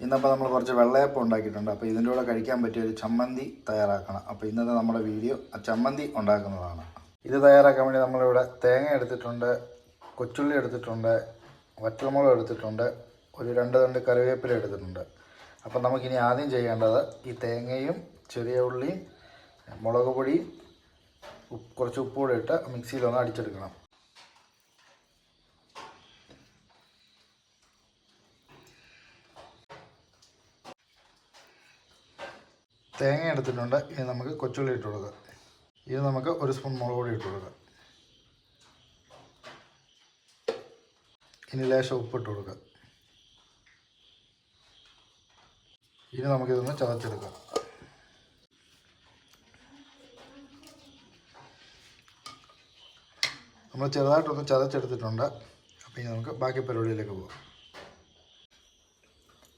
ഇന്നപ്പോൾ നമ്മൾ കുറച്ച് വെള്ളയപ്പം ഉണ്ടാക്കിയിട്ടുണ്ട്. അപ്പോൾ ഇതിന്റെ കൂടെ കഴിക്കാൻ പറ്റിയ ഒരു ചമ്മന്തി തയ്യാറാക്കണം. അപ്പോൾ ഇന്നത്തെ നമ്മുടെ വീഡിയോ ആ ചമ്മന്തി ഉണ്ടാക്കുന്നതാണ്. ഇത് തയ്യാറാക്കാൻ വേണ്ടി നമ്മളിവിടെ തേങ്ങ എടുത്തിട്ടുണ്ട് കൊച്ചുള്ളി എടുത്തിട്ടുണ്ട് വറ്റൽമുളക് എടുത്തിട്ടുണ്ട് ഒരു രണ്ട് തണ്ട് കറിവേപ്പില എടുത്തിട്ടുണ്ട്. അപ്പോൾ നമുക്കിനി ആദ്യം ചെയ്യേണ്ടത് ഈ തേങ്ങയും ചെറിയ ഉള്ളിയും മുളക് പൊടിയും കുറച്ച് ഉപ്പ് കൂടെ ഇട്ട് മിക്സിയിലൊന്ന് അടിച്ചെടുക്കണം. തേങ്ങ എടുത്തിട്ടുണ്ട്. ഇനി നമുക്ക് കൊച്ചുള്ളി ഇട്ട് കൊടുക്കാം. ഇനി നമുക്ക് ഒരു സ്പൂൺ മുളക് പൊടി ഇട്ട് കൊടുക്കാം. ഇനി ലേശം ഉപ്പ് ഉപ്പിട്ട് കൊടുക്കുക ഇനി നമുക്കിതൊന്ന് ചതച്ചെടുക്കാം. നമ്മൾ ചെറുതായിട്ടൊന്ന് ചതച്ചെടുത്തിട്ടുണ്ട്. അപ്പോൾ ഇനി നമുക്ക് ബാക്കി പരിപാടിയിലേക്ക് പോകാം.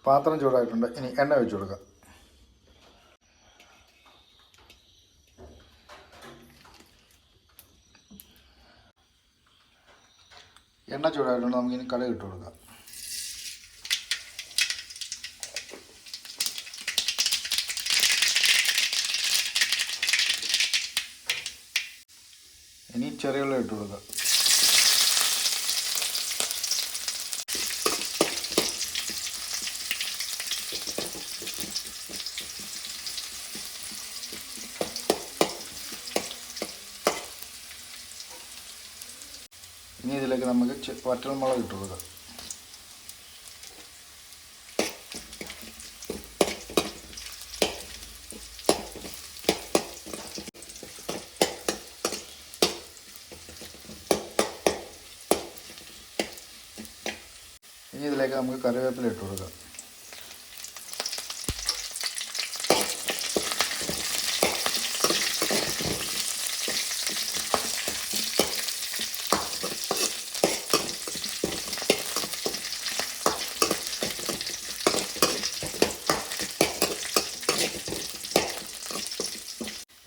പാത്രം ചൂടായിട്ടുണ്ട്. ഇനി എണ്ണ ഒഴിച്ചു കൊടുക്കാം. എണ്ണ ചൂടായതുകൊണ്ട് നമുക്കിനി കടുക് ഇട്ട് കൊടുക്കാം. ഇനി ചെറിയ ഉള്ളി ഇട്ട് കൊടുക്കാം. ഇനി ഇതിലേക്ക് നമുക്ക് വറ്റൽമുളക് ഇട്ട് കൊടുക്കാം. ഇനി ഇതിലേക്ക് നമുക്ക് കറിവേപ്പില ഇട്ട് കൊടുക്കാം.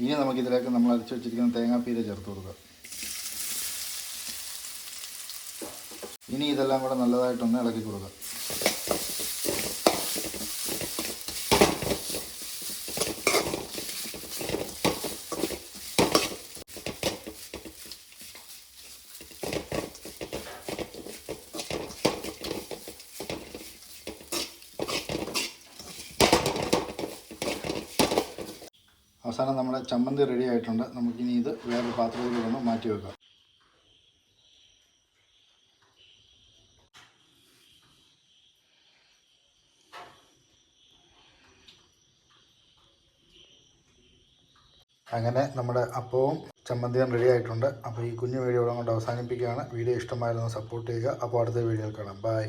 ഇനി നമുക്കിതിലേക്ക് നമ്മൾ അരച്ചു വെച്ചിരിക്കുന്ന തേങ്ങാപ്പീര ചേർത്ത് കൊടുക്കുക ഇനി ഇതെല്ലാം കൂടെ നല്ലതായിട്ടൊന്ന് ഇളക്കി കൊടുക്കാം. അവസാനം നമ്മുടെ ചമ്മന്തി റെഡി ആയിട്ടുണ്ട്. നമുക്കിനി ഇത് വേറൊരു പാത്രത്തിൽ ഒന്ന് മാറ്റി വെക്കാം. അങ്ങനെ നമ്മുടെ അപ്പവും ചമ്മന്തിയും റെഡി ആയിട്ടുണ്ട്. അപ്പോൾ ഈ കുഞ്ഞു വീഡിയോ കൊണ്ട് അവസാനിപ്പിക്കുകയാണ്. വീഡിയോ ഇഷ്ടമായിരുന്നു സപ്പോർട്ട് ചെയ്യുക. അപ്പോൾ അടുത്ത വീഡിയോയിൽ കാണാം. ബൈ